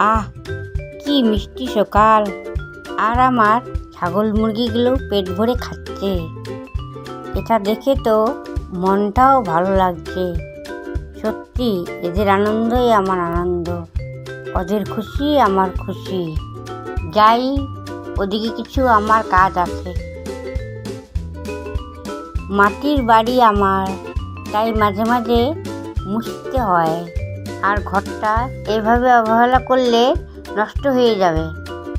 আহ, কি মিষ্টি সকাল। আর আমার ছাগল মুরগিগুলো পেট ভরে খাচ্ছে। এটা দেখে তো মনটাও ভালো লাগছে। সত্যি, এদের আনন্দই আমার আনন্দ। ওদের খুশি আমার খুশি। যাই, ওদিকে কিছু আমার কাজ আছে। মাটির বাড়ি আমার, তাই মাঝে মাঝে মুছতে হয়। আর ঘরটা এভাবে অবহেলা করলে নষ্ট হয়ে যাবে।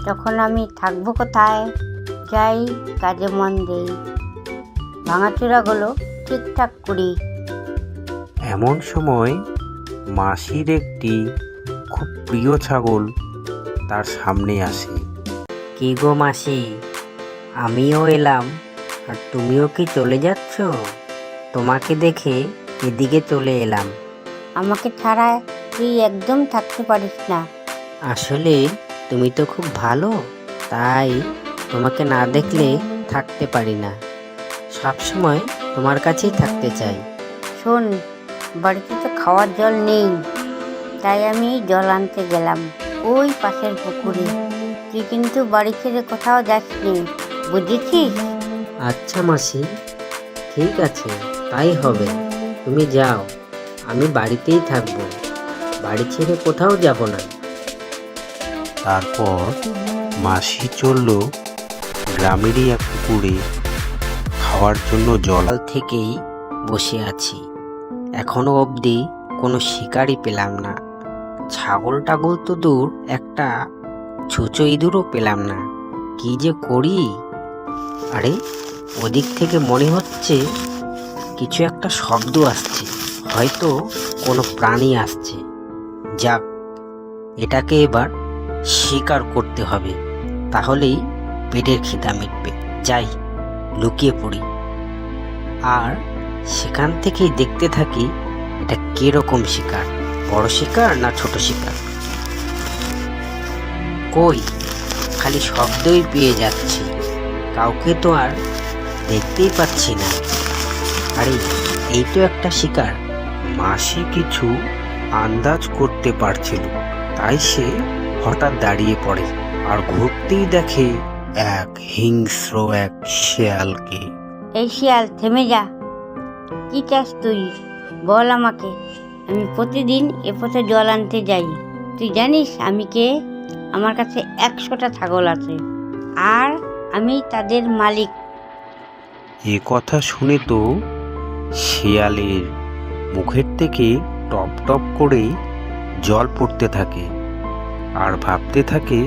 তখন আমি থাকব কোথায়? যাই কাজে মন দেই। ভাঙাচোরাগুলো ঠিকঠাক করি। এমন সময় মাসির একটি খুব প্রিয় ছাগল তার সামনে আসে। কি গো মাসি আমিও এলাম আর তুমিও কি চলে যাচ্ছ? তোমাকে দেখে এদিকে চলে এলাম। আমাকে ছাড়া তুই একদম থাকতে পারিস না। আসলে তুমি তো খুব ভালো তাই তোমাকে না দেখলে থাকতে পারি না। সবসময় তোমার কাছেই থাকতে চাই। শোন বাড়িতে তো খাওয়ার জল নেই তাই আমি জল আনতে গেলাম ওই পাশের পুকুরে। তুই কিন্তু বাড়ি ছেড়ে কোথাও যাসনি বুঝেছিস? আচ্ছা মাসি ঠিক আছে তাই হবে। তুমি যাও আমি বাড়িতেই থাকব। বাড়ি ছেড়ে কোথাও যাব না। তারপর মাসি চলল গ্রামেরই এক পুকুরে খাওয়ার জন্য জল। থেকেই বসে আছি। এখনও অবধি কোনো শিকারই পেলাম না। ছাগল টাগল তো দূর একটা ছুঁচো ইঁদুরও পেলাম না। কি যে করি? আরে ওদিক থেকে মনে হচ্ছে কিছু একটা শব্দ আসছে। হয়তো কোনো প্রাণী আসছে। যাক এটাকে এবার শিকার করতে হবে, তাহলেই পেটের খিদা মিটবে। যাই, লুকিয়ে পড়ি। আর সেখান থেকেই দেখতে থাকি এটা কীরকম শিকার, বড় শিকার না ছোট শিকার? কই? খালি শব্দই পেয়ে যাচ্ছি। কাউকে তো আর দেখতেই পাচ্ছি না। আরে, এই তো একটা শিকার। মাসি কিছু আন্দাজ করতে পারছিল। তাই সে হঠাৎ দাঁড়িয়ে পড়ে আর ঘুরতেই দেখে এক হিংস্র এক শেয়ালকে। এই শিয়াল থেমে যা। কি চাস তুই? বল আমাকে। আমি প্রতিদিন এ পথে জল আনতে যাই। তুই জানিস আমি কে? আমার কাছে একশোটা ছাগল আছে। আর আমি তাদের মালিক। এ কথা শুনে তো শিয়ালের মুখের থেকে টপ টপ করে জল পড়তে থাকে আর ভাবতে থাকে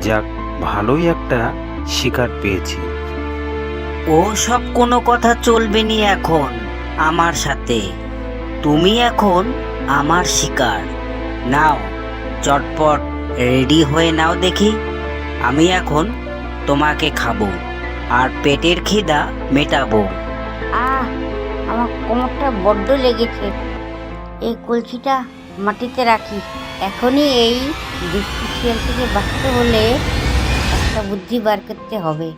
যাক ভালোই একটা শিকার পেয়েছি। ও সব কোনো কথা চলবে নি এখন আমার সাথে। তুমি এখন আমার শিকার। নাও চটপট রেডি হয়ে নাও দেখি। আমি এখন তোমাকে খাব আর পেটের খিদা মেটাবো। আহ আমার কোমরটা বড্ড লেগেছে। এই কলসিটা মাটিতে রাখি। এখনই এই দুষ্টু শিয়াল থেকে বাঁচতে হলে একটা বুদ্ধি বার করতে হবে।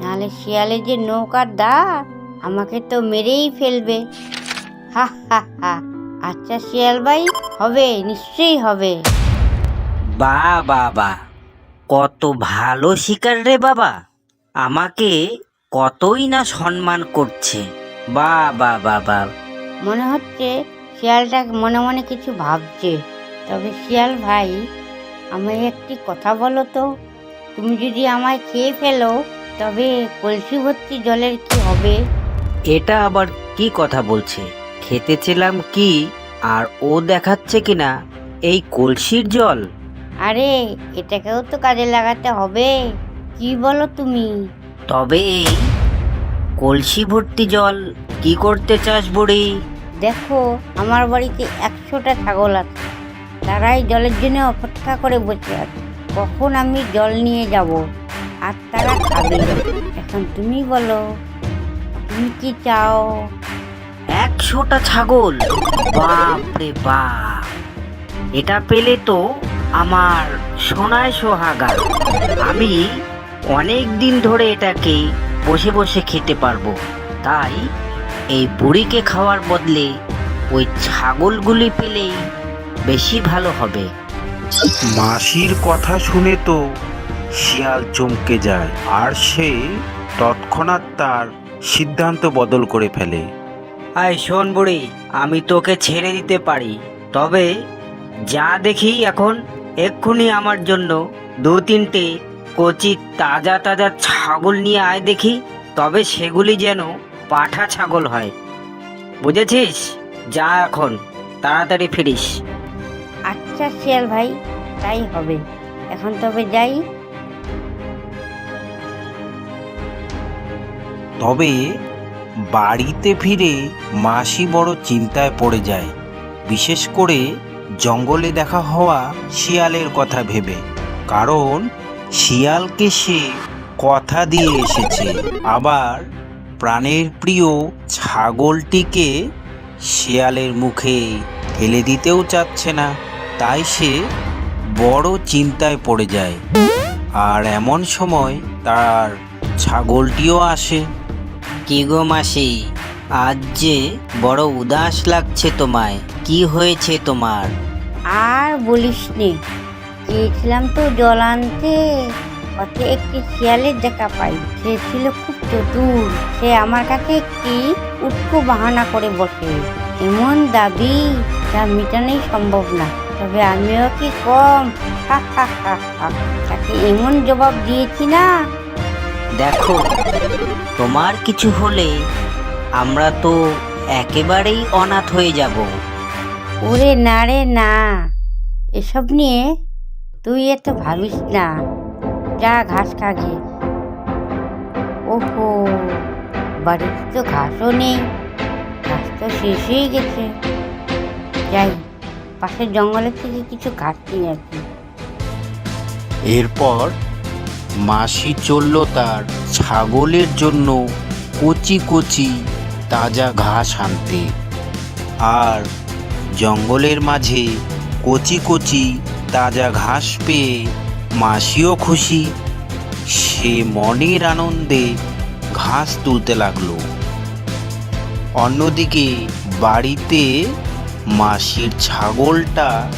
নাহলে শিয়ালে যে নৌকার দা আমাকে তো মেরেই ফেলবে। হা হা হা। আচ্ছা শিয়াল ভাই হবে নিশ্চয়ই হবে। বা বাবা কত ভালো শিকার রে বাবা। আমাকে কতই না সম্মান করছে। বা বা বাবা মনে হচ্ছে শিয়ালটা মনে মনে কিছু ভাবছে। তবে শিয়াল ভাই আমায় একটি কথা বলো তো? তুমি যদি আমায় খেয়ে ফেলো তবে কলসি ভর্তি জলের কি হবে? এটা আবার কি কথা বলছে? খেতে চেলাম কি আর ও দেখাচ্ছে কিনা? এই কলসির জল? আরে এটাকেও তো কাজে লাগাতে হবে। কি বলো তুমি? তবে এই কলসি ভর্তি জল কি করতে চাস বুড়ি? দেখো, আমার বাড়িতে একশোটা ছাগল আছে। তারাই জলের জন্য অপেক্ষা করে বসে আছে। কখন আমি জল নিয়ে যাব? আর তারা খাবে। এখন তুমি বলো, তুমি কি চাও? একশোটা ছাগল? বাপ রে বাপ! এটা পেলে তো আমার সোনায় সোহাগা। আমি অনেক দিন ধরে এটাকে বসে বসে খেতে পারব। তাই এই বুড়িকে খাওয়ার বদলে ওই ছাগলগুলি পেলেই বেশি ভালো হবে। মাসির কথা শুনে তো শিয়াল চমকে যায় আর সে তৎক্ষণাৎ তার সিদ্ধান্ত বদল করে ফেলে। আয় শোন বুড়ি আমি তোকে ছেড়ে দিতে পারি তবে যা দেখি এখন এক্ষুনি আমার জন্য দু তিনটে কচি তাজা তাজা ছাগল নিয়ে আয় দেখি তবে সেগুলি যেন পাঠা ছাগল হয়। বুঝেছিস? যা এখন তাড়াতাড়ি ফিরিস। আচ্ছা শিয়াল ভাই তাই হবে। এখন তবে যাই। তবে বাড়িতে ফিরে মাসি বড় চিন্তায় পড়ে যায়। বিশেষ করে জঙ্গলে দেখা হওয়া শিয়ালের কথা ভেবে। কারণ শিয়ালকে সে কথা দিয়ে এসেছে। আবার প্রাণের প্রিয় ছাগলটিকে শিয়ালের মুখে ফেলে দিতেও চাচ্ছে না। তাই সে বড় চিন্তায় পড়ে যায়। আর এমন সময় তার ছাগলটিও আসে। কি গো মাসি আজ যে বড় উদাস লাগছে তোমায় কি হয়েছে তোমার? আর বলিস নে গিয়েছিলাম তো জল আনতে। পথে একটি শিয়ালের দেখা পাই। সে ছিল খুব চতুর। সে আমার কাছে একটি উটকো বাহানা করে বসে। এমন দাবি যা মেটানোই সম্ভব না। তবে আমিও কি কম? হা হা হা হা। তাকে এমন জবাব দিয়েছি না। দেখো তোমার কিছু হলে আমরা তো একেবারেই অনাথ হয়ে যাব। ওরে না রে না এসব নিয়ে তুই এত ভাবিস না। যা ঘাস খাগে। ওহো, বাড়িতে তো ঘাসও নেই। ঘাস তো শেষ হয়ে গেছে। যাই, পাশের জঙ্গলের থেকে কিছু ঘাস নিয়ে আসি এরপর মাসি চলল তার ছাগলের জন্য কচি কচি তাজা ঘাস আনতে। আর জঙ্গলের মাঝে কচি কচি তাজা ঘাস পেয়ে মাসিও খুশি। সে মনের আনন্দে ঘাস তুলতে লাগল। অন্যদিকে বাড়িতে মাসির ছাগলটা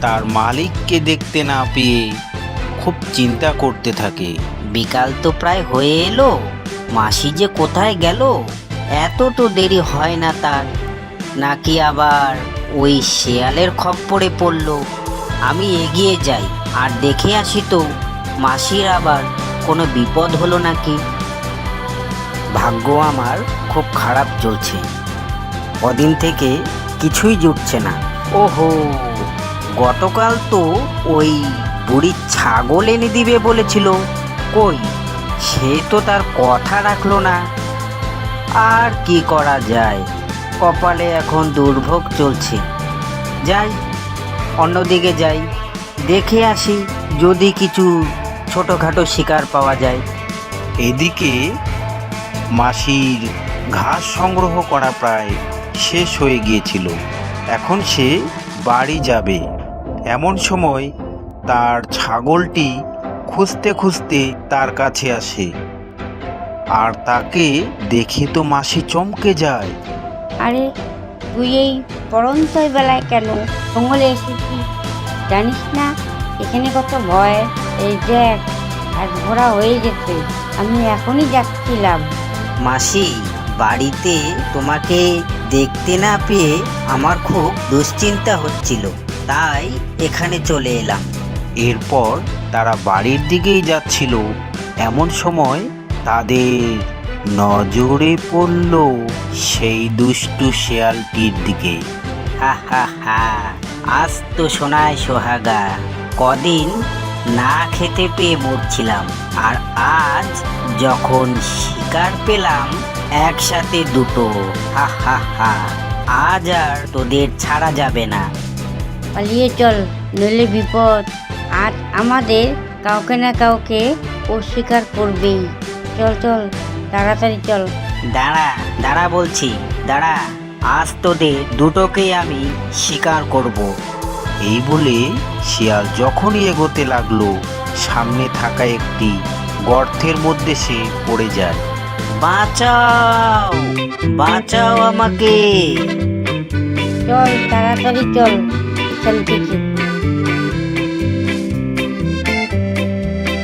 তার মালিককে দেখতে না পেয়ে খুব চিন্তা করতে থাকে। বিকাল তো প্রায় হয়ে এলো। মাসি যে কোথায় গেল? এত তো দেরি হয় না তার। নাকি আবার ওই শেয়ালের খপ্পরে পড়ল? আমি এগিয়ে যাই। আর দেখে আসি তো মাসির আবার কোনো বিপদ হলো নাকি? ভাগ্য আমার খুব খারাপ চলছে। কদিন থেকে কিছুই জুটছে না। ওহো গতকাল তো ওই বুড়ি ছাগল এনে দিবে বলেছিল। কই সে তো তার কথা রাখল না। আর কি করা যায় কপালে এখন দুর্ভোগ চলছে। যাই অন্যদিকে যাই। দেখে আসি যদি কিছু ছোটোখাটো শিকার পাওয়া যায়। এদিকে মাসির ঘাস সংগ্রহ করা প্রায় শেষ হয়ে গিয়েছিল। এখন সে বাড়ি যাবে। এমন সময় তার ছাগলটি খুঁজতে খুঁজতে তার কাছে আসে। আর তাকে দেখে তো মাসি চমকে যায়। আরে তুই এই পরন্তই বেলায় কেন? জঙ্গলে এসেছিস? জানিস না? এখানে কত ভয়। এই দেখ হাত ভরা হয়ে গেছে। আমি এখনই যাচ্ছিলাম। মাসি বাড়িতে তোমাকে দেখতে না পেয়ে আমার খুব দুশ্চিন্তা হচ্ছিল। তাই এখানে চলে এলাম। এরপর তারা বাড়ির দিকেই যাচ্ছিল। এমন সময় তাদের নজরে পড়ল সেই দুষ্টু শেয়ালটির দিকে। হা হা হা। আজ তো শোনায় সোহাগা। কদিন না খেতে পেয়ে মরছিলাম আর আজ যখন শিকার পেলাম একসাথে দুটো। হা হা হা আজ আর তোদের ছাড়া যাবে না। পালিয়ে চল নইলে বিপদ। আজ আমাদের কাউকে না কাউকে ও স্বীকার করবেই। চল চল তাড়াতাড়ি চল। দাঁড়া দাঁড়া বলছি দাঁড়া। আজ তোদের দুটোকেই আমি শিকার করব। এই বলে শিয়াল যখনই এগোতে লাগল, সামনে থাকা একটি গর্তের মধ্যে সে পড়ে যায়। বাঁচাও! বাঁচাও আমাকে! চল, তাড়াতাড়ি চল এখান থেকে